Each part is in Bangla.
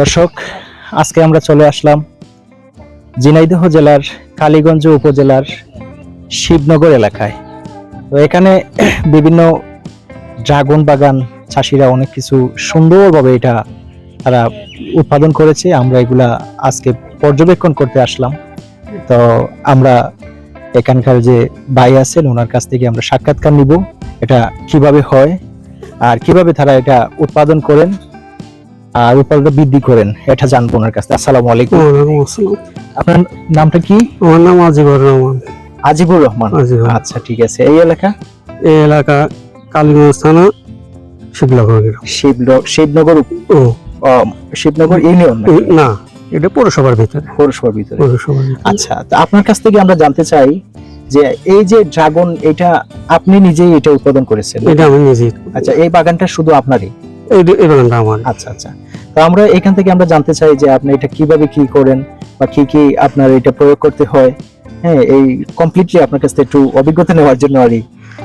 দর্শক, আজকে আমরা চলে আসলাম ঝিনাইদহ জেলার কালীগঞ্জ উপজেলার শিবনগর এলাকায়। তো এখানে বিভিন্ন ড্রাগন বাগান চাষিরা অনেক কিছু সুন্দরভাবে এটা তারা উৎপাদন করেছে। আমরা এগুলা আজকে পর্যবেক্ষণ করতে আসলাম। তো আমরা এখানকার যে ভাই আছেন, ওনার কাছ থেকে আমরা সাক্ষাৎকার নিব। এটা কীভাবে হয় আর কীভাবে তারা এটা উৎপাদন করেন আর উৎপাদনটা বৃদ্ধি করেন এটা জানব ওনার কাছে আসসালামু আলাইকুম। ওয়ালাইকুম আসসালাম। আপনার নামটা কি? আমার নাম আজিবর রহমান। আজিবুর রহমান। আচ্ছা ঠিক আছে। এই এলাকা? এই এলাকা কালীগঞ্জ থানা শিবনগর শিবনগর শিবনগর ও। শিবনগর ইউনিয়ন না এটা পৌরসভার ভিতরে। পৌরসভার ভিতরে। পৌরসভার আচ্ছা তো আপনার কাছ থেকে আমরা জানতে চাই যে এই যে ড্রাগন এটা আপনি নিজেই এটা উৎপাদন করেছেন। এটা আমি নিজে আচ্ছা এই বাগানটা শুধু আপনারই? এই বাগানটা আমার। আচ্ছা আচ্ছা। তো আমরা এখান থেকে আমরা জানতে চাই যে আপনি এটা কীভাবে কি করেন বা কি কি আপনার এটা প্রয়োগ করতে হয়। হ্যাঁ এই কমপ্লিটলি আপনার কাছ একটু অভিজ্ঞতা নেওয়ার জন্য আর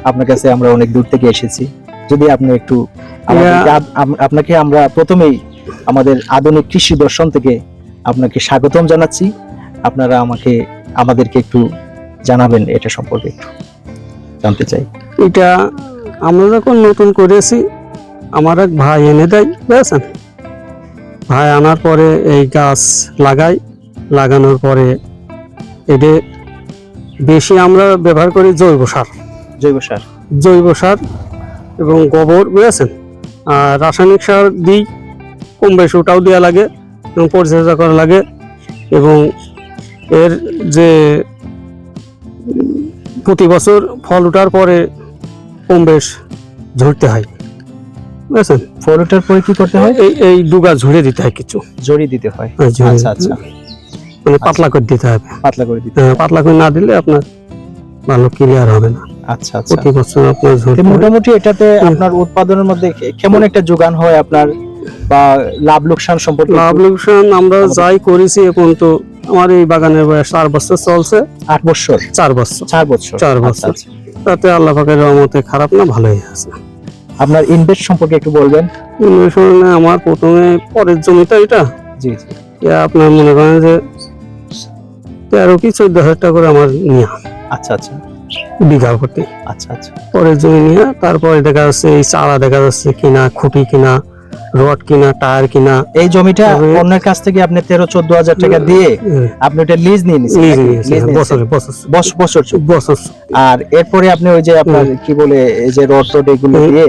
আপনার কাছে আমরা অনেক দূর থেকে এসেছি। যদি আপনি একটু আপনাকে আমরা প্রথমেই আমাদের আধুনিক কৃষি দর্শন থেকে আপনাকে স্বাগতম জানাচ্ছি। আপনারা আমাকে আমাদেরকে একটু জানাবেন এটা সম্পর্কে একটু জানতে চাই। এটা আমরা যখন নতুন করেছি আমার এক ভাই এনে দেয় বুঝেছেন? ভাই আনার পরে এই গাছ লাগাই লাগানোর পরে এদের বেশি আমরা ব্যবহার করি জৈব সার। জৈব সার। জৈব সার এবং গোবর বুঝেছেন? আর রাসায়নিক সার দিই কম বেশি ওটাও দেওয়া লাগে এবং পরিচর্যা করা লাগে এবং এর যে প্রতি বছর ফল ওঠার পরে কম বেশ ঝরতে হয়। ফলটার পরে কি করতে হয়? এই এই ডুগা ঝরে দিতে হয় কিছু। জড়ি দিতে হয়। হ্যাঁ, আচ্ছা আচ্ছা। মানে পাতলা করে দিতে হবে। পাতলা করে দিতে হ্যাঁ, পাতলা করে না দিলে আপনার ভালো ক্লিয়ার হবে না। আচ্ছা আচ্ছা। প্রতি বছর আপনার মোটামুটি এটাতে আপনার উৎপাদনের মধ্যে কেমন একটা যোগান হয় আপনার বা লাভ লোকসান সম্পর্কে লাভ লোকসান আমরা যাই করেছি এখন তো আমার এই বাগানের বয়স চার বছর চলছে। আট বছর? চার বছর। চার বছর। চার আচ্ছা, বছর। আচ্ছা। তাতে আল্লাহ পাকের রহমতে খারাপ না ভালোই আছে। আপনার ইনভেস্ট সম্পর্কে একটু বলবেন। ইনভেস্টমেন্টে আমার প্রথমে পরের জমিটা এটা। জি জি। আপনার মনে করেন যে তেরো কি চোদ্দ হাজার টাকা করে আমার নিয়ে আচ্ছা আচ্ছা। বিঘা প্রতি। আচ্ছা আচ্ছা। পরের জমি নিয়ে তারপরে দেখা যাচ্ছে এই চারা দেখা যাচ্ছে কিনা খুঁটি কিনা রড কিনা টায়ার কিনা। এই জমিটা অন্যের কাছ থেকে আপনি তেরো চোদ্দ হাজার টাকা দিয়ে আপনি ওটা লিজ নিয়ে নিয়েছেন। বছরে বছর। আর এরপরে আপনি ওই যে আপনার কি বলে এই যে রড টড এগুলো দিয়ে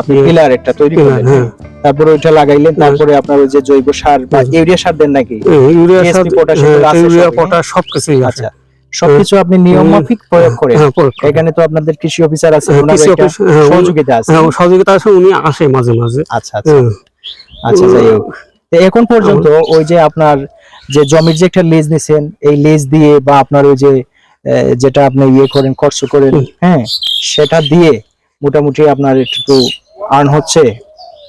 আপনি পিলার একটা তৈরি করলেন হ্যাঁ। তারপরে ওইটা লাগাইলেন তারপরে আপনার ওই যে জৈব সার বা ইউরিয়া সার দেন নাকি? ইউরিয়া সার হ্যাঁ, ইউরিয়া পটাশ সবকিছুই আচ্ছা। সবকিছু আপনি নিয়ম মাফিক প্রয়োগ হ্যাঁ, প্রয়োগ করি। এখানে তো আপনাদের কৃষি অফিসার আছে হ্যাঁ, কৃষি অফিস, হ্যাঁ, সহযোগিতা আছে। হ্যাঁ, সহযোগিতা আছে উনি আসে মাঝে মাঝে। আচ্ছা আচ্ছা। আচ্ছা যাই হোক। এখন পর্যন্ত ওই যে আপনার যে জমির যে একটা লিজ নিছেন এই লিজ দিয়ে বা আপনার ওই যে যেটা আপনি ইয়ে করেন খরচ করেন হ্যাঁ সেটা দিয়ে মোটামুটি আপনার একটু আর্ন হচ্ছে?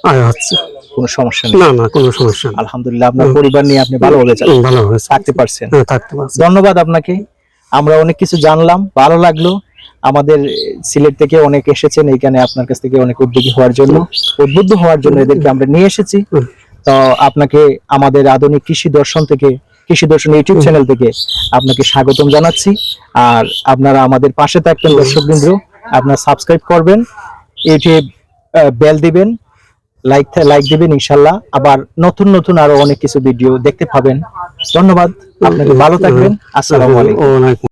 আয় হচ্ছে। কোনো সমস্যা নেই। না না কোনো সমস্যা আলহামদুলিল্লাহ আপনার পরিবার নিয়ে আপনি ভালোভাবে ভালো হয়েছে থাকতে পারছেন। থাকতে পারছে ধন্যবাদ আপনাকে। আমরা অনেক কিছু জানলাম, ভালো লাগল। আমাদের সিলেট থেকে অনেক এসেছেন, এইখানে আপনার কাছ থেকে অনেক উদ্যোগী হওয়ার জন্য। উদ্বুদ্ধ হওয়ার জন্য এদেরকে আমরা নিয়ে এসেছি। তো আপনাকে আমাদের আধুনিক কৃষি দর্শন থেকে, কৃষি দর্শন ইউটিউব চ্যানেল থেকে আপনাকে স্বাগতম জানাচ্ছি। আর আপনারা আমাদের পাশে থাকবেন। দর্শকবৃন্দ, আপনারা সাবস্ক্রাইব করবেন ইউটিউব বেল দিবেন লাইক লাইক দিবেন ইনশাল্লাহ। আবার নতুন নতুন আরও অনেক কিছু ভিডিও দেখতে পাবেন। ধন্যবাদ। আপনাকে ভালো থাকবেন। আসসালামু আলাইকুম।